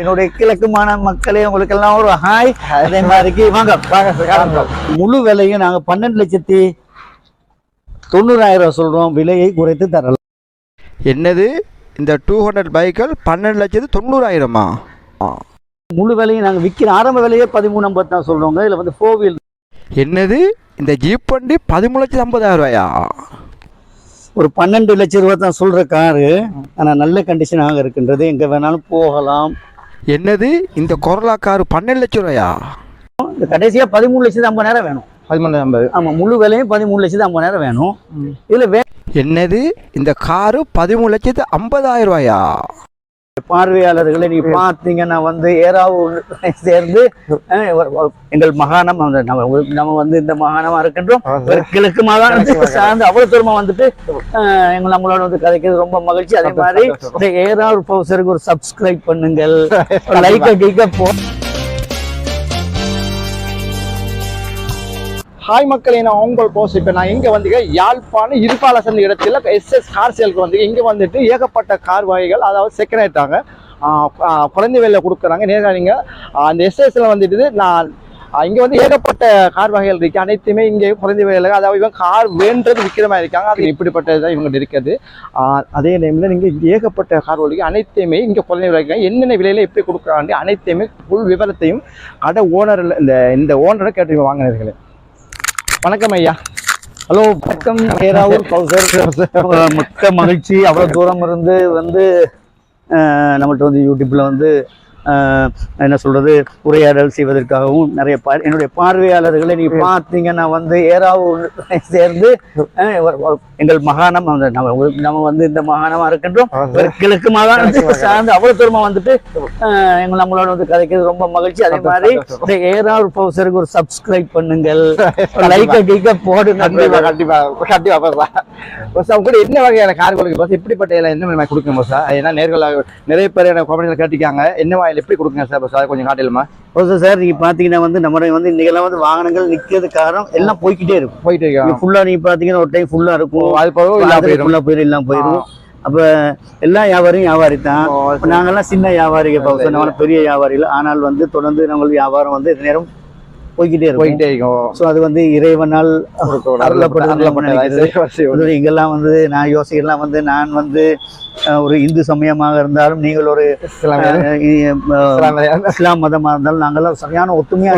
என்னுடைய கிழக்குமான மக்களே உங்களுக்கு எல்லாம் ஒரு ஹாய் அதே மாதிரிக்கு வாங்க முழு விலையும் நாங்க பன்னெண்டு லட்சத்தி தொண்ணூறாயிரம் சொல்றோம். விலையை குறைத்து தரலாம். என்னது? இந்த டூ ஹண்ட்ரட் பைக்கள் பன்னெண்டு லட்சத்து தொண்ணூறாயிரமா? முழு விலையும் நாங்க விற்கிற ஆரம்ப விலையே பதிமூணு ஐம்பது தான் சொல்றோங்க. இதுல வந்து ஃபோர் வீல் என்னது? இந்த ஜீப் வண்டி பதிமூணு லட்சத்து ஐம்பதாயிரம் ரூபாயா? ஒரு பன்னெண்டு லட்சம் ரூபாய் தான் சொல்ற காரு. ஆனா நல்ல கண்டிஷனாக இருக்கின்றது. எங்க வேணாலும் போகலாம். என்னது? இந்த கொரோலா கார் பன்னெண்டு லட்சம் ரூபாயா? இந்த கடைசியா பதிமூணு லட்சத்து ஐம்பதாயிரம் வேணும். பதிமூணு ஐம்பது. ஆமா முழு விலையும் பதிமூணு லட்சத்து ஐம்பதாயிரம் வேணும். இதுல வே என்னது? இந்த காரு பதிமூணு லட்சத்து ஐம்பதாயிரம் ரூபாயா? பார்வையாளர்களை நீ பார்த்தீங்கன்னா வந்து ஏறாவூர் சேர்ந்து எங்கள் மாகாணம் நம்ம நம்ம வந்து இந்த மாகாணமா இருக்கின்றோம். கிழக்கு மாகாணத்துக்கு சார்ந்து அவ்வளவு தூரமா வந்துட்டு எங்க நம்மளோட வந்து கதைக்கிறது ரொம்ப மகிழ்ச்சி. அதே மாதிரி இந்த ஏறாவூர் பவுசருக்கு ஒரு சப்ஸ்கிரைப் பண்ணுங்கள். லைக் கிக்க போ ஹாய் மக்களே நான் உங்கள் போஸ் இப்போ நான் இங்கே வந்து யாழ்ப்பாணம் இருப்பாலசன் இடத்துல எஸ்எஸ் கார் சேலுக்கு வந்து இங்கே வந்துட்டு ஏகப்பட்ட கார் வகைகள் அதாவது செகண்ட் ஆயிட்டாங்க குறைந்த விலையில் கொடுக்குறாங்க. நேராக நீங்கள் அந்த எஸ்எஸ்ல வந்துட்டு நான் இங்கே வந்து ஏகப்பட்ட கார் வகைகள் இருக்குது அனைத்துமே இங்கே குறைந்த விலையில் அதாவது இவங்க கார் வேண்டது விற்கிற மாதிரி இருக்காங்க. அது இப்படிப்பட்டது தான் இவங்க இருக்குது அதே நேமில் நீங்கள் இங்கே ஏகப்பட்ட கார் வகைகள் அனைத்தையுமே இங்கே குறைந்த விலைக்கு என்னென்ன விலையில் எப்படி கொடுக்குறாங்க அனைத்தையுமே ஃபுல் விவரத்தையும் கடை ஓனரில் இந்த இந்த ஓனரை கேட்டு வாங்கினீர்களே வணக்கம் ஐயா. ஹலோ வணக்கம். ஏறாவூர் பவுசர் மிக்க மகிழ்ச்சி. அவ்வளோ தூரம் இருந்து வந்து நம்மகிட்ட நம்மள்ட்ட வந்து யூடியூப்பில் வந்து என்ன சொல்றது உரையாடல் செய்வதற்காகவும் நிறைய பா என்னுடைய பார்வையாளர்களை நீ பார்த்தீங்கன்னா வந்து ஏறாவூர் சேர்ந்து எங்கள் மாகாணம் அந்த நம்ம நம்ம வந்து இந்த மாகாணமா இருக்கின்றோம். கிழக்கு மாகாணத்துக்கு சார்ந்து அவ்வளவு தூரமா வந்துட்டு அஹ், எங்க நம்மளோட வந்து கதைக்கிறது ரொம்ப மகிழ்ச்சி. அதே மாதிரி இந்த ஏறாவூர் பவுசருக்கு ஒரு சப்ஸ்கிரைப் பண்ணுங்கள். லைக் கிக்க போடுங்க கண்டிப்பா கண்டிப்பா கண்டிப்பா பாப்பா பஸ் அவங்க கூட என்ன வகையான கார் கொடுக்கு பஸ் இப்படிப்பட்ட எல்லாம் என்ன கொடுக்குங்க பஸ் ஏன்னா நேர்கள் நிறைய பேர் எனக்கு கமெண்ட்ல கேட்டிருக்காங்க. என்ன எப்படி கொடுக்குங்க சார்? அதை கொஞ்சம் காட்டிலுமா ஓகே சார் நீங்க பாத்தீங்கன்னா வந்து நம்ம வந்து இன்னைக்கெல்லாம் வந்து வாகனங்கள் நிக்கிறது காரணம் எல்லாம் போய்க்கிட்டே இருக்கும். போயிட்டு இருக்காங்க ஃபுல்லா நீ பாத்தீங்கன்னா ஒரு டைம் ஃபுல்லா இருக்கும். அது போக இல்ல போயிடும் ஃபுல்லா போயிடும் அப்ப எல்லா வியாபாரியும் வியாபாரி தான். இப்ப நாங்கெல்லாம் சின்ன வியாபாரிகள் பெரிய வியாபாரிகள். ஆனால் வந்து தொடர்ந்து நம்ம வியாபாரம் வந்து நேரம் போய்க்கிட்டே இருக்கும். போயிட்டே இருக்கும். ஸோ அது வந்து இறைவனால் அருளப்பட்ட இங்கெல்லாம் வந்து நான் யோசிக்கலாம் வந்து நான் வந்து ஒரு இந்து சமயமாக இருந்தாலும் நீங்கள் ஒரு இஸ்லாம் மதமா இருந்தாலும் நாங்கெல்லாம் சரியான ஒத்துமையா.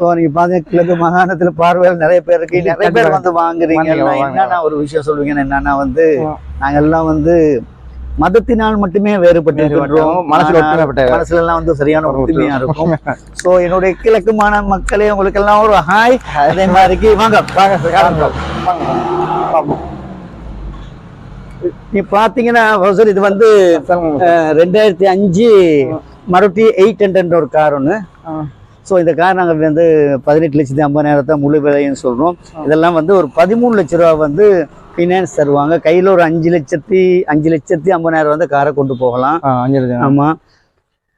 ஸோ நீங்க பாத்தீங்க கிழக்கு மாகாணத்துல பார்வையால் நிறைய பேர் இருக்கு. நிறைய பேர் வந்து வாங்குறீங்க. என்னன்னா ஒரு விஷயம் சொல்லுவீங்க என்னன்னா வந்து. நாங்கெல்லாம் வந்து மதத்தினால் மட்டுமே வேறுபட்டு மனசுல மனசுல எல்லாம் வந்து சரியான ஒற்றுமையா இருக்கும். சோ என்னுடைய கிழக்குமான மக்களே உங்களுக்கு எல்லாம் ஒரு ஹாய் அதே மாதிரிக்கு வாங்க நீ பாத்தீங்கன்னா சார் இது வந்து ரெண்டாயிரத்தி அஞ்சு மறுபடி எயிட் ஹண்ட்ரட் ஒரு கார் ஒன்று ஸோ இந்த கார் நாங்கள் வந்து பதினெட்டு லட்சத்தி ஐம்பதாயிரத்தை முழு விலைன்னு சொல்கிறோம் இதெல்லாம் வந்து ஒரு பதிமூணு லட்ச ரூபா வந்து ஃபினான்ஸ் தருவாங்க. கையில் ஒரு அஞ்சு லட்சத்தி அஞ்சு லட்சத்தி ஐம்பதாயிரம் வந்து காரை கொண்டு போகலாம். அஞ்சு லட்சம். ஆமாம்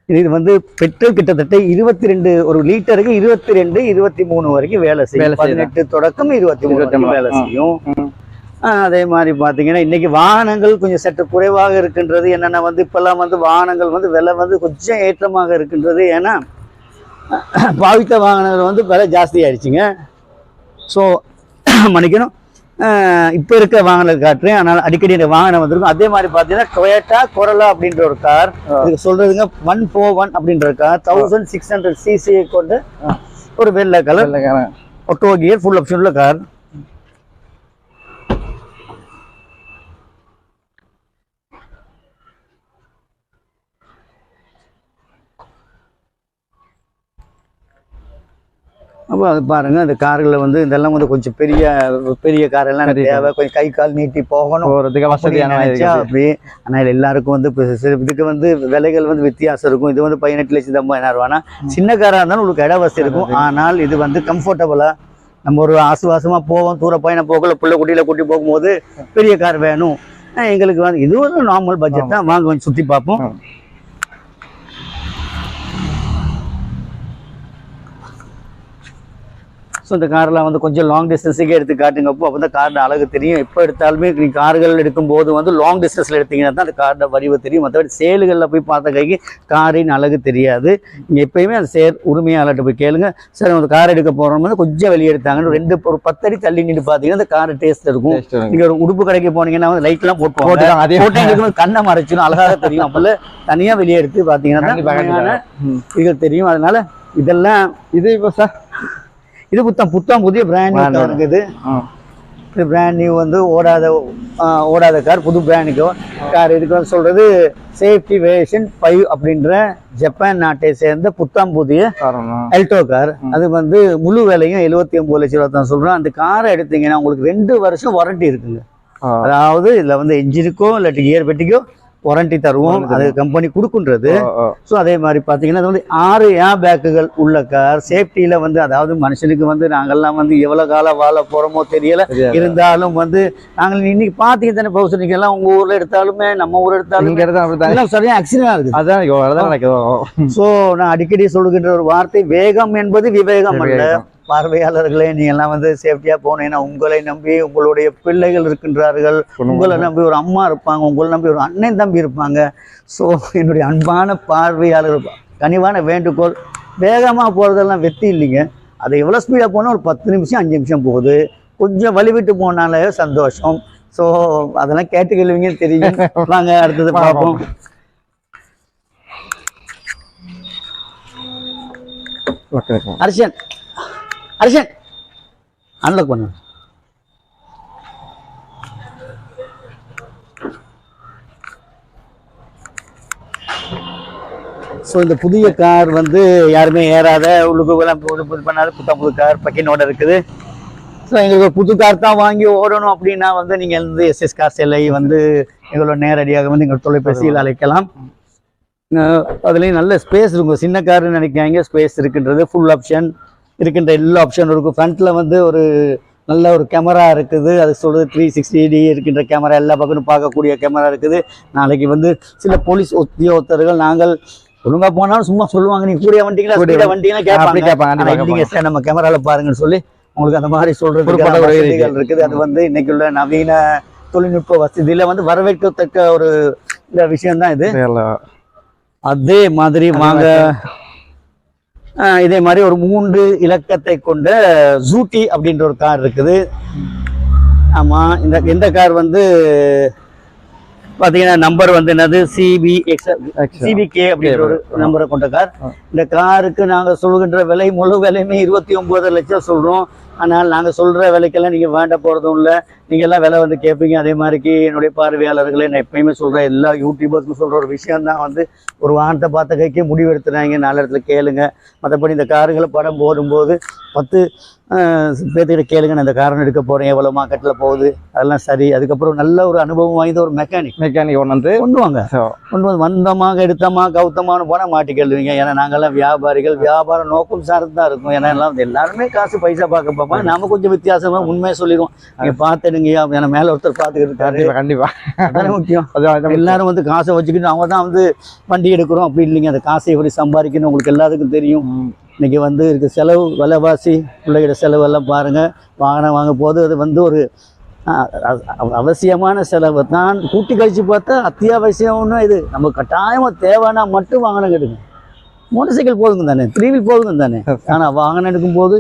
இது வந்து பெட்ரோல் கிட்டத்தட்ட இருபத்தி ரெண்டு ஒரு லிட்டருக்கு இருபத்தி ரெண்டு இருபத்தி மூணு வரைக்கும் வேலை செய்யும். பதினெட்டு தொடக்கம் இருபத்தி மூணு வேலை. செய்யும். அதே மாதிரி பார்த்தீங்கன்னா இன்னைக்கு வாகனங்கள் கொஞ்சம் சற்று குறைவாக இருக்கின்றது. என்னென்னா வந்து இப்பெல்லாம் வந்து வாகனங்கள் வந்து விலை வந்து கொஞ்சம் ஏற்றமாக இருக்கின்றது. ஏன்னா பாவித்த வாகனங்கள் வந்து விலை ஜாஸ்தி ஆயிடுச்சுங்க. ஸோ மன்னிக்கணும். இப்போ இருக்க வாகனம் காட்டுறேன். ஆனால் அடிக்கடி இந்த வாகனம் வந்திருக்கும். அதே மாதிரி பார்த்தீங்கன்னா டொயட்டா கொரலா அப்படின்ற ஒரு கார் இதுக்கு சொல்றதுங்க ஒன் ஃபோர் ஒன் அப்படின்ற கார் தௌசண்ட் சிக்ஸ் ஹண்ட்ரட் சிசியை கொண்டு ஒரு வெள்ளை colour. Auto gear full option உள்ள கார் அப்போ அது பாருங்க அந்த கார்களில் வந்து இதெல்லாம் வந்து கொஞ்சம் பெரிய பெரிய கார் எல்லாம் எனக்கு தேவை. கொஞ்சம் கை கால் நீட்டி போகணும். போறதுக்கு வசதியான. அப்படி. ஆனால் எல்லாருக்கும் வந்து இதுக்கு வந்து விலைகள் வந்து வித்தியாசம் இருக்கும். இது வந்து பதினெட்டு லட்சத்தி ஐம்பதாயிரம் ரூபானா சின்ன காராக இருந்தாலும் உங்களுக்கு இட வசதி இருக்கும். ஆனால் இது வந்து கம்ஃபர்டபுளாக நம்ம ஒரு ஆசுவாசமா போவோம். தூர பயணம் போகல பிள்ளை குட்டியில கூட்டி போகும்போது பெரிய கார் வேணும். எங்களுக்கு வந்து இது ஒரு நார்மல் பட்ஜெட் தான். வாங்க கொஞ்சம் சுற்றி பார்ப்போம். ஸோ இந்த கார்லாம் வந்து கொஞ்சம் லாங் டிஸ்டன்ஸுக்கே எடுத்து காட்டுங்கப்போ அப்போ தான் காரோட அழகு தெரியும். எப்போ எடுத்தாலுமே நீங்கள் கார்கள் எடுக்கும்போது வந்து லாங் டிஸ்டன்ஸில் எடுத்தீங்கன்னா தான் அந்த காரோட வடிவு தெரியும். மற்றபடி சேலுகளில் போய் பார்த்த கைக்கு காரின் அழகு தெரியாது. நீங்கள் எப்பயுமே அந்த சேர் உரிமையாளர்கிட்ட போய் கேளுங்க. சார் அந்த கார் எடுக்க போகிறோம்னு கொஞ்சம் வெளியே எடுத்தாங்கன்னு ரெண்டு ஒரு பத்தடி தள்ளி நின்று பார்த்தீங்கன்னா அந்த கார் டேஸ்ட் இருக்கும். Taste இருக்கும். நீங்க ஒரு உடுப்பு கடைக்கு போனீங்கன்னா வந்து லைட்லாம் போட்டு அதே போட்டு கண்ணை மறைச்சிடும் அழகாக தெரியும். அப்பல தனியா வெளியே எடுத்து பார்த்தீங்கன்னா தான் கண்டிப்பா, கண்டிப்பா. உண்மையான இது தெரியும். அதனால இதெல்லாம் இது இப்போ சார் இது புத்தம் புத்தம் புதிய பிராண்ட். இருக்குது. இது பிராண்ட் நியூ வந்து ஓடாத ஓடாத கார் புது பிராண்டுக்கு கார் இதுக்கு வந்து சொல்றது சேஃப்டி வேஷன் ஃபைவ் அப்படின்ற ஜப்பான் நாட்டை சேர்ந்த புத்தம் புதிய எல்டோ கார் அது வந்து முழு விலையும் எழுபத்தி ஒன்பது லட்சம் ரூபா தான் சொல்றோம் அந்த காரை எடுத்தீங்கன்னா உங்களுக்கு ரெண்டு வருஷம் வாரண்டி இருக்குங்க. அதாவது இதுல வந்து என்ஜினுக்கோ இல்லாட்டி கியர் பெட்டிக்கோ வாரண்டி தருவோம். அது கம்பெனி கொடுக்குன்றது. ஸோ அதே மாதிரி பார்த்தீங்கன்னா அது வந்து ஆறு ஏர் பேக்குகள் உள்ள கார் சேஃப்டியில் வந்து அதாவது மனுஷனுக்கு வந்து நாங்கள்லாம் வந்து எவ்வளோ காலம் வாழ போகிறோமோ தெரியல. இருந்தாலும் வந்து நாங்கள் இன்னைக்கு பார்த்தீங்க தானே பவுசர் எல்லாம் உங்கள் ஊரில் எடுத்தாலுமே நம்ம ஊர் எடுத்தாலும் சரியாக ஆக்சிடென்ட் இருக்குது அதான் நடக்குது. ஸோ நான் அடிக்கடி சொல்லுகின்ற ஒரு வார்த்தை வேகம் என்பது விவேகம் அல்ல. பார்வையாளர்களே நீ எல்லாம் வந்து சேஃப்டியா போனீங்கன்னா உங்களை நம்பி உங்களுடைய பிள்ளைகள் இருக்கின்றார்கள். உங்களை நம்பி ஒரு அம்மா இருப்பாங்க உங்களை நம்பி ஒரு அண்ணன் தம்பி இருப்பாங்க. ஸோ என்னுடைய அன்பான பார்வையாளர் கனிவான வேண்டுகோள் வேகமாக போகிறதெல்லாம் வெற்றி இல்லைங்க. அதை எவ்வளோ ஸ்பீடாக போனால் ஒரு பத்து நிமிஷம் அஞ்சு நிமிஷம் போகுது. கொஞ்சம் வழிவிட்டு போனாலே சந்தோஷம். ஸோ அதெல்லாம் கேட்டு கேள்விங்க தெரியும். வாங்க அடுத்தது பார்ப்போம். ஓகே ஓகே அன்லாக் பண்ணு. ஸோ இந்த புதிய கார் வந்து யாருமே ஏறாத உள்ளுக்குலாம் புது புது பண்ணாத புத்தம் புது கார் பக்கினோட இருக்குது. ஸோ எங்களுக்கு ஒரு புது கார் தான் வாங்கி ஓடணும் அப்படின்னா வந்து நீங்கள் வந்து எஸ்எஸ் கார் செல்லை வந்து எங்களோட நேரடியாக வந்து எங்கள் தொலைபேசியில் அழைக்கலாம். அதுலேயும் நல்ல ஸ்பேஸ் இருக்கும். சின்ன கார்னு நினைக்காங்க ஸ்பேஸ் இருக்குன்றது ஃபுல் ஆப்ஷன் இருக்கின்ற எல்லா ஆப்ஷனும் இருக்கும். ஃப்ரண்ட்டில் வந்து ஒரு நல்ல ஒரு கேமரா இருக்குது. அது சொல்கிறது த்ரீ சிக்ஸ்டி டி இருக்கின்ற கேமரா எல்லா பக்கமும் பார்க்கக்கூடிய கேமரா இருக்குது. நாளைக்கு வந்து சில போலீஸ் உத்தியோகத்தர்கள் நாங்கள் ஒழுங்கா போனாலும் சும்மா சொல்லுவாங்க. நீங்க கூட வண்டிங்களா கூட கூட வண்டிங்களா கேட்பாங்க. கேட்பாங்க. இல்லைங்க சார் நம்ம கேமரால பாருங்கன்னு சொல்லி உங்களுக்கு அந்த மாதிரி வசதிகள் இருக்குது. அது வந்து இன்னைக்கு உள்ள நவீன தொழில்நுட்ப வசதியில வந்து வரவேற்கத்தக்க ஒரு இந்த விஷயம் தான் இது அதே மாதிரி வாங்க. இதே மாதிரி ஒரு மூன்று இலக்கத்தை கொண்ட ஜூட்டி அப்படின்ற ஒரு கார் இருக்குது. ஆமா இந்த இந்த கார் வந்து பாத்தீங்கன்னா நம்பர் வந்து என்னது? சிபி சிபிகே அப்படின்ற ஒரு நம்பரை கொண்ட கார் இந்த காருக்கு நாங்க சொல்கின்ற விலை முழு விலையுமே இருபத்தி ஒன்பது லட்சம் சொல்றோம். ஆனால் நாங்க சொல்ற விலைக்கெல்லாம் நீங்க வேண்ட போறதும் இல்லை. நீங்க எல்லாம் விலை வந்து கேட்பீங்க அதே மாதிரிக்கு என்னுடைய பார்வையாளர்களே நான் எப்பயுமே சொல்றேன் எல்லா யூடியூபர்ஸ்க்கும் சொல்ற ஒரு விஷயம் தான். வந்து ஒரு வாகனத்தை பார்த்த கைக்கே முடிவு எடுத்துறாங்க. நாலு இடத்துல கேளுங்க. மற்றபடி இந்த காருங்களை படம் போடும்போது பத்து பேர்த்துக்கிட்ட கேளுங்க. நான் இந்த காரணம் எடுக்க போறேன். எவ்வளவு மார்க்கெட்டில் போகுது? அதெல்லாம் சரி. அதுக்கப்புறம் நல்ல ஒரு அனுபவம் வாய்ந்த ஒரு மெக்கானிக் மெக்கானிக் ஒன்று வந்து கொண்டு வாங்க. கொண்டு வந்து வந்தமாக எடுத்தமா கௌத்தமானு போனால் மாட்டிக்கல்லுவீங்க ஏன்னா நாங்கெல்லாம் வியாபாரிகள். வியாபார நோக்கம் சார்ந்து தான் இருக்கும். ஏன்னா எல்லாம் வந்து எல்லாருமே காசு பைசா பார்க்க பார்ப்பாங்க நாம கொஞ்சம் வித்தியாசமா உண்மையை சொல்லிடுவோம். நீங்க பார்த்துடுங்க ஏன்னா மேல ஒருத்தர் பார்த்துக்கிட்டு இருக்காரு. கண்டிப்பா கண்டிப்பா. முக்கியம். எல்லாரும் வந்து காசை வச்சுக்கிட்டு அவங்க தான் வந்து வண்டி எடுக்கிறோம். அப்படி இல்லைங்க. அந்த காசை எப்படி சம்பாதிக்கணும் உங்களுக்கு எல்லாத்துக்கும் தெரியும். இன்னைக்கு வந்து இருக்க செலவு விலைவாசி பிள்ளைகளோட செலவு எல்லாம் பாருங்க. வாகனம் வாங்க போது அது வந்து ஒரு அவசியமான செலவு தான். கூட்டி கழிச்சு பார்த்தா அத்தியாவசியம்னு இது. நம்ம கட்டாயமா தேவைன்னா மட்டும் வாகனம் எடுங்க மோட்டார் சைக்கிள் போதுங்க தானே. த்ரீ வீல் போதுங்க தானே. ஆனா வாகனம் எடுக்கும்போது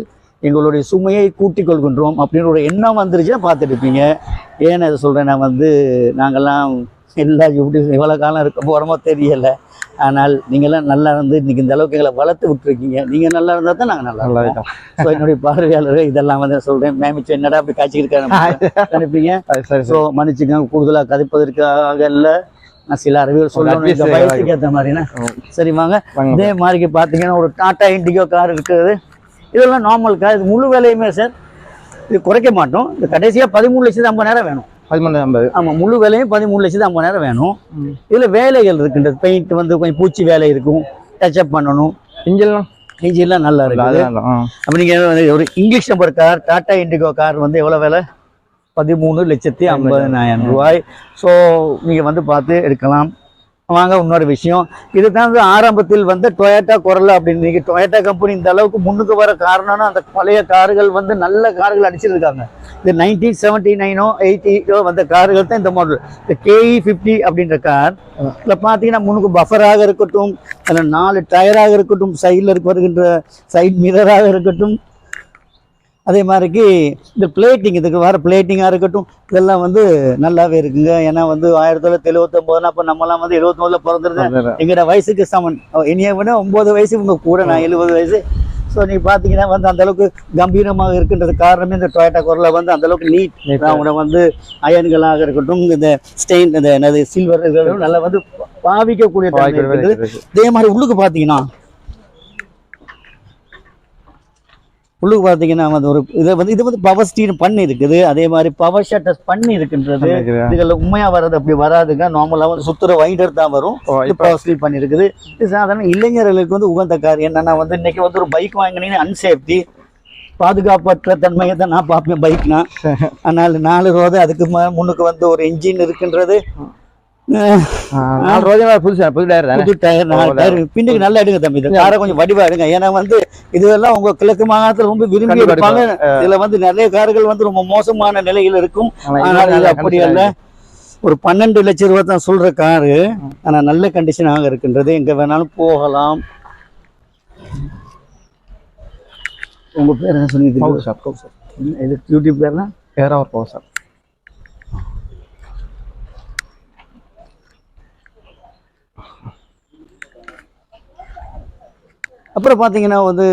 எங்களுடைய சுமையை கூட்டிக் கொள்கின்றோம் அப்படின்னு ஒரு எண்ணம் வந்துருச்சுன்னா பார்த்துட்டு இருப்பீங்க. ஏன் இதை சொல்றேன் நான் வந்து நாங்கெல்லாம் எல்லா யூடியூப் எவ்வளோ காலம் இருக்க போகிறோமோ தெரியல. ஆனால் நீங்களாம் நல்லா இருந்து இன்னைக்கு இந்த அளவுக்கு எங்களை வளர்த்து விட்டுருக்கீங்க. நீங்கள் நல்லா இருந்தால் தான் நாங்கள் நல்லா நல்லா இருக்கோம். ஸோ என்னுடைய பார்வையாளர்கள் இதெல்லாம் வந்து சொல்கிறேன் மேமிச்சு என்னடா அப்படி காய்ச்சிக்கிட்டு நினைப்பீங்க? அது ஸோ மன்னிச்சுக்கோங்க கூடுதலாக கதைப்பதற்காக இல்லை. நான் சில அறிவியல் சொல்லணும். இந்த வயசுக்கு ஏற்ற மாதிரினா. சரி வாங்க. இதே மாதிரிக்கு பார்த்தீங்கன்னா ஒரு டாடா இண்டிகோ கார் இருக்குது இதெல்லாம் நார்மல் கார் இது முழு விலையுமே சார் இது குறைக்க மாட்டோம். இது கடைசியாக பதிமூணு லட்சத்து ஐம்பதாயிரம் வேணும். பதிமூணு ஐம்பது. ஆமாம் முழு வேலையும் பதிமூணு லட்சத்து ஐம்பதாயிரம் வேணும். இதில் வேலைகள் இருக்குன்றது பெயிண்ட் வந்து கொஞ்சம் பூச்சி வேலை இருக்கும். டச்சப் பண்ணணும். இன்ஜின்லாம் இன்ஜின்லாம் நல்லா இருக்குது. அப்போ நீங்கள் ஒரு English number car Tata Indigo car வந்து எவ்வளோ விலை? பதிமூணு லட்சத்தி ஐம்பதனாயிரம் ரூபாய். ஸோ நீங்கள் வந்து பார்த்து எடுக்கலாம். வாங்க இன்னொரு விஷயம். இதுதான் வந்து ஆரம்பத்தில் வந்த டொயோட்டா குரல் அப்படின்னு. இன்னைக்கு டொயோட்டா கம்பெனி இந்த அளவுக்கு முன்னுக்கு வர காரணம்னா அந்த பழைய கார்கள் வந்து நல்ல கார்கள் அடிச்சிருக்காங்க. இந்த நைன்டீன் செவன்டி நைனோ எயிட்டியோ வந்த கார்கள் தான் இந்த மாடல் இந்த கேஇ ஃபிஃப்டி அப்படின்ற கார் இதில் பார்த்தீங்கன்னா முன்னுக்கு பஃபராக இருக்கட்டும் அதில் நாலு டயராக இருக்கட்டும் சைடில் இருக்க வருகின்ற சைட் மிரராக இருக்கட்டும் அதே மாதிரிக்கு இந்த பிளேட்டிங் இதுக்கு வர பிளேட்டிங்காக இருக்கட்டும் இதெல்லாம் வந்து நல்லாவே இருக்குங்க. ஏன்னா வந்து ஆயிரத்தி தொள்ளாயிரத்தி எழுபத்தொம்போதுனா அப்போ நம்மலாம் வந்து எழுபத்தொம்பதுல பிறந்திருந்தேன். எங்களோட வயசுக்கு சமன் இனிய விட ஒன்பது வயசு உங்க கூட நான் எழுபது வயசு. ஸோ நீ பார்த்தீங்கன்னா வந்து அந்த அளவுக்கு கம்பீரமாக இருக்கின்றது காரணமே இந்த டொயட்டா குரலை வந்து அந்த அளவுக்கு நீட் அவங்கள வந்து அயன்களாக இருக்கட்டும் இந்த ஸ்டெயின் இந்த என்னது சில்வர் நல்லா வந்து பாவிக்கக்கூடிய. இதே மாதிரி உள்ளுக்கு பார்த்தீங்கன்னா உள்ளுக்கு பார்த்தீங்கன்னா வந்து ஒரு இதை வந்து இது வந்து பவர் ஸ்டீன் பண்ணி இருக்குது. அதே மாதிரி பவர் ஷட்டர்ஸ் பண்ணி இருக்கின்றது. இதுல உண்மையா வர்றது அப்படி வராதுங்க. நார்மலா வந்து சுத்துற வைண்டர் தான் வரும். இது பவர் ஸ்டீல் பண்ணி இருக்குது இது சாதாரண இளைஞர்களுக்கு வந்து உகந்த கார் என்னன்னா வந்து இன்னைக்கு வந்து ஒரு பைக் வாங்கினீங்கன்னா அன்சேஃப்டி பாதுகாப்பற்ற தன்மையை தான் நான் பார்ப்பேன் பைக்னா ஆனால் நாலு ரோது அதுக்கு முன்னுக்கு வந்து ஒரு இன்ஜின் இருக்கின்றது. நாலு ரோஜா புதுசா புது டயர் தானே? புது டயர் நாலு டயர். பின்னுக்கு நல்லா எடுங்க தம்பி இந்த காரை கொஞ்சம் வடிவா எடுங்க. ஏன்னா வந்து இதெல்லாம் உங்க கிழக்கு மாகாணத்துல ரொம்ப விரும்பி எடுப்பாங்க. இதுல வந்து நிறைய கார்கள் வந்து ரொம்ப மோசமான நிலையில் இருக்கும். ஆனால் இது அப்படி அல்ல. ஒரு பன்னெண்டு லட்சம் ரூபாய் தான் சொல்ற காரு. ஆனா நல்ல கண்டிஷனாக இருக்கின்றது. எங்க வேணாலும் போகலாம். உங்க பேர் என்ன சொன்னீங்க. இது யூடியூப் பேர்னா? பேரா ஒரு கௌசர். அப்புறம் பார்த்தீங்கன்னா வந்து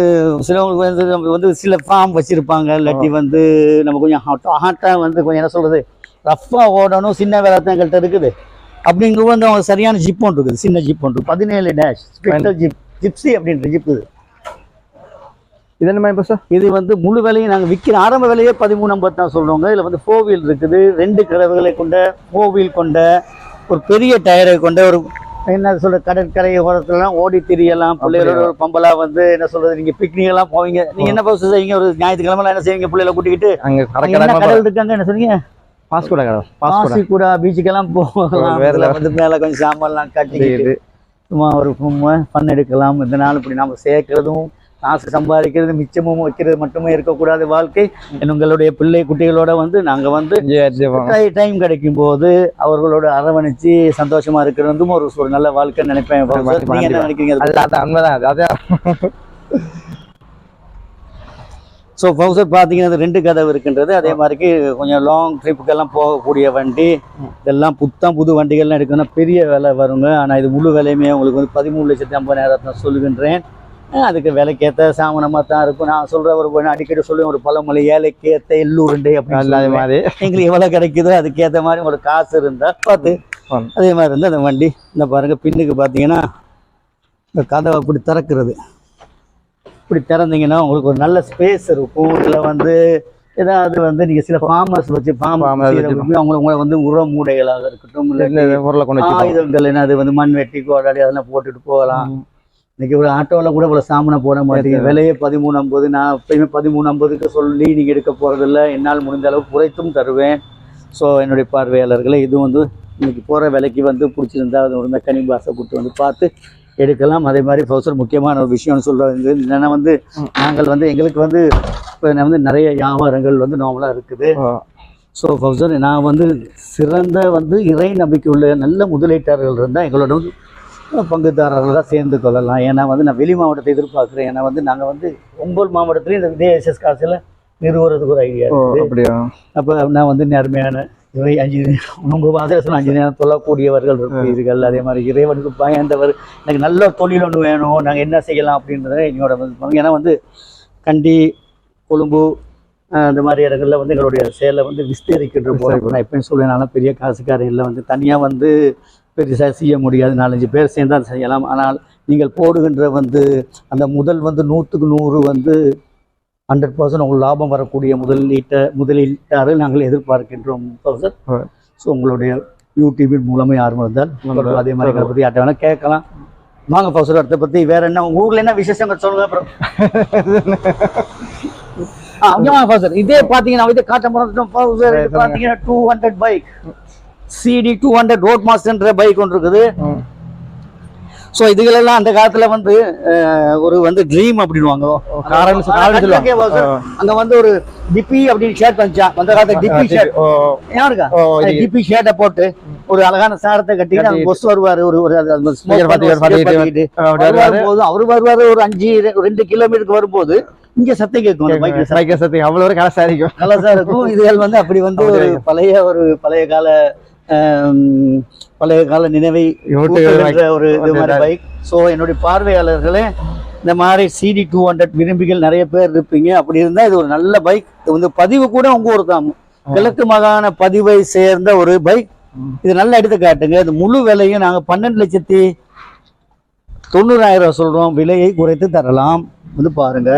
சிலவங்களுக்கு வந்து நம்ம வந்து சில ஃபார்ம் வச்சிருப்பாங்க இல்லாட்டி வந்து நம்ம கொஞ்சம் ஹாட் ஹாட்டாக வந்து கொஞ்சம் என்ன சொல்றது ரஃப்பாக ஓடணும் சின்ன வேலை தான் எங்கள்கிட்ட இருக்குது. அப்படிங்கிறது வந்து அவங்க சரியான ஜிப் ஒன்று இருக்குது சின்ன ஜிப் ஒன்று பதினேழு டேஷ் ஸ்பெஷல் ஜிப் ஜிப்ஸி அப்படின்ற ஜிப் இது. இது என்ன சார் இது வந்து முழு விலையும் நாங்கள் விற்கிற ஆரம்ப விலையே பதிமூணு ஐம்பது தான் சொல்கிறோங்க இதில் வந்து ஃபோர் வீல் இருக்குது ரெண்டு கதவுகளை கொண்ட ஃபோர் வீல் கொண்ட ஒரு பெரிய டயரை கொண்ட ஒரு என்ன சொல்ற கடற்கரை ஓரத்துலலாம் ஓடி திரியலாம். பிள்ளைகளோட ஒரு பம்பலா வந்து என்ன சொல்றது நீங்க பிக்னிக் எல்லாம் போவீங்க. நீங்க என்ன பஸ் செய்வீங்க? ஒரு ஞாயிற்றுக்கிழமை என்ன செய்வீங்க? பிள்ளைகளை கூட்டிக்கிட்டு? அங்க அங்க என்ன கடற்கரை கடல் இருக்காங்க? என்ன சொன்னீங்க? பாஸ்கோட கடை பாஸ்கோட. பாசிக்குடா பீச்சுக்கெல்லாம் போகலாம். வந்து மேல கொஞ்சம் சாமான்லாம் கட்டிக்கிட்டு சும்மா ஒரு ஃபன் எடுக்கலாம். இந்த நாள் இப்படி நாம சேர்க்கிறதும் காசு சம்பாதிக்கிறது மிச்சமும் வைக்கிறது மட்டுமே இருக்கக்கூடாது வாழ்க்கை. உங்களுடைய பிள்ளை குட்டிகளோட வந்து நாங்க வந்து டைம் கிடைக்கும் போது அவர்களோட அரவணைச்சு சந்தோஷமா இருக்கிறதும் ஒரு ஒரு நல்ல வாழ்க்கை நினைப்பேன். என்ன நினைக்கிறீங்க ஸோ பவுசர் பார்த்தீங்கன்னா ரெண்டு கதவு இருக்கின்றது. அதே மாதிரிக்கு கொஞ்சம் லாங் ட்ரிப்புக்கெல்லாம் போகக்கூடிய வண்டி. இதெல்லாம் புத்தம் புது வண்டிகள்லாம் எடுக்கணும்னா பெரிய விலை வருங்க. ஆனால் இது முழு விலையுமே உங்களுக்கு வந்து பதிமூணு லட்சத்தி ஐம்பதாயிரம் தான் சொல்லுகின்றேன். அதுக்கு விலைக்கேற்ற சாமனமாக தான் இருக்கும். நான் சொல்கிற ஒரு அடிக்கடி சொல்லுவேன் ஒரு பழமொழி ஏழைக்கேற்ற எள்ளூருண்டை அப்படின்னு. மாதிரி. எங்களுக்கு எவ்வளோ கிடைக்குதோ அதுக்கேற்ற மாதிரி உங்களுக்கு காசு இருந்தால் பார்த்து. அதே மாதிரி இருந்தால் அந்த வண்டி. இந்த பாருங்க பின்னுக்கு பார்த்தீங்கன்னா இந்த கதவை அப்படி திறக்கிறது. இப்படி திறந்தீங்கன்னா உங்களுக்கு ஒரு நல்ல ஸ்பேஸ் இருக்கும். இதில் வந்து ஏதாவது வந்து நீங்கள் சில ஃபார்மர்ஸ் வச்சு ஃபார்ம் Farmers வச்சு அவங்க உங்களை வந்து உர மூடைகளாக இருக்கட்டும் ஆயுதங்கள் என்ன அது வந்து மண் வெட்டி கோடாடி அதெல்லாம் போட்டுட்டு போகலாம். இன்னைக்கு ஒரு ஆட்டோவில் கூட இவ்வளோ சாமனை போட மாட்டீங்க விலையே பதிமூணு ஐம்பது நான் எப்பயுமே பதிமூணு ஐம்பதுக்கு சொல்லி நீங்கள் எடுக்க போகிறதில்ல என்னால் முடிந்த அளவு குறைத்தும் தருவேன். ஸோ என்னுடைய பார்வையாளர்களை இது வந்து இன்னைக்கு போகிற விலைக்கு வந்து பிடிச்சிருந்தா அது ஒரு மெக்கானிக் பாஸை கூட்டு வந்து பார்த்து எடுக்கலாம். அதே மாதிரி ஃபௌசர் முக்கியமான ஒரு விஷயம்னு சொல்கிறது என்னென்னா வந்து நாங்கள் வந்து எங்களுக்கு வந்து இப்போ வந்து நிறைய வியாபாரங்கள் வந்து நார்மலாக இருக்குது. ஸோ ஃபௌசர் நான் வந்து சிறந்த வந்து இறை நம்பிக்கை உள்ள நல்ல முதலீட்டாளர்கள் இருந்தால் எங்களோட வந்து பங்குதாரர்களாக சேர்ந்து கொள்ளலாம். ஏன்னா வந்து நான் வெளி மாவட்டத்தை எதிர்பார்க்குறேன். ஏன்னா வந்து நாங்கள் வந்து ஒம்பது மாவட்டத்துலேயும் இந்த இதே எஸ்எஸ் காசில் நிறுவுறதுக்கு ஒரு ஐடியா அப்படியா? அப்போ நான் வந்து நேர்மையான இறை அஞ்சு உங்கள் வாதத்தில் அஞ்சு நேரம் சொல்லக்கூடியவர்கள் இருப்பீர்கள். அதே மாதிரி இறைவனுக்கு பயந்தவர் எனக்கு நல்ல தொழில் ஒன்று வேணும் நாங்கள் என்ன செய்யலாம் அப்படின்றத என்னோட வந்து ஏன்னா வந்து கண்டி கொழும்பு அஹ், இந்த மாதிரி இடங்கள்ல வந்து எங்களுடைய சேலை வந்து விஸ்தரிக்கின்ற போகிறோம் நான் எப்பயும் சொல்லுவேன் பெரிய காசுக்காரன் இல்லை. வந்து தனியாக வந்து பெருசாக செய்ய முடியாது. நாலஞ்சு பேர் சேர்ந்து செய்யலாம். ஆனால் நீங்கள் போடுகின்ற வந்து அந்த முதல் வந்து நூற்றுக்கு நூறு வந்து ஹண்ட்ரட் பர்சன்ட் உங்களுக்கு லாபம் வரக்கூடிய முதலீட்ட முதலீட்டாரை நாங்கள் எதிர்பார்க்கின்றோம் Right. ஸோ உங்களுடைய யூடியூபின் மூலமே யாரும் இருந்தால் அதே மாதிரி எங்களை பற்றி யார்ட்ட வேணால் கேட்கலாம். வாங்க பவுசர் அடுத்த பற்றி வேற என்ன உங்க ஊர்ல என்ன விசேஷங்கள் சொல்லுங்க அப்புறம். வாங்க பவுசர் இதே பார்த்தீங்கன்னா இதே காட்ட மரம் பவுசர் இது பார்த்தீங்கன்னா two hundred bike CD two hundred road மாஸ்டர்ன்ற bike ஒன்று இருக்குது. ஸோ இதுகளெல்லாம் அந்த காலத்துல வந்து ஒரு வந்து ட்ரீம் அப்படின்வாங்க. அங்க வந்து ஒரு டிப்பி அப்படின்னு ஷர்ட் வந்துச்சா? அந்த காலத்துல டிப்பி ஷர்ட் ஓ, யாருக்கா? ஓ, இது- டிபி ஷர்ட்டை போட்டு ஒரு அழகான சாரத்தை கட்டிட்டு அங்க. பொஸ் வருவாரு. ஒரு ஒரு. வரும்போது அவரு வருவாரு ஒரு அஞ்சு ரெண்டு கிலோமீட்டருக்கு வரும்போது இங்க சத்தம் கேட்கும் பைக்ல சத்தம். அவ்வளவு கலசா இருக்கும். கலசா இருக்கும். இதுகள் வந்து அப்படி வந்து ஒரு பழைய ஒரு பழைய கால பழைய கால நினைவை ஒரு இது மாதிரி பைக் ஸோ என்னுடைய பார்வையாளர்களே இந்த மாதிரி சிடி டூ ஹண்ட்ரட் விரும்பிகள் நிறைய பேர் இருப்பீங்க. அப்படி இருந்தா இது ஒரு நல்ல பைக் வந்து பதிவு கூட உங்க ஊர் தான். கிழக்கு மாகாண பதிவை சேர்ந்த ஒரு பைக் இது நல்லா எடுத்து காட்டுங்க. இது முழு விலையும் நாங்க பன்னெண்டு லட்சத்தி தொண்ணூறாயிரம் சொல்றோம். விலையை குறைத்து தரலாம். வந்து பாருங்க.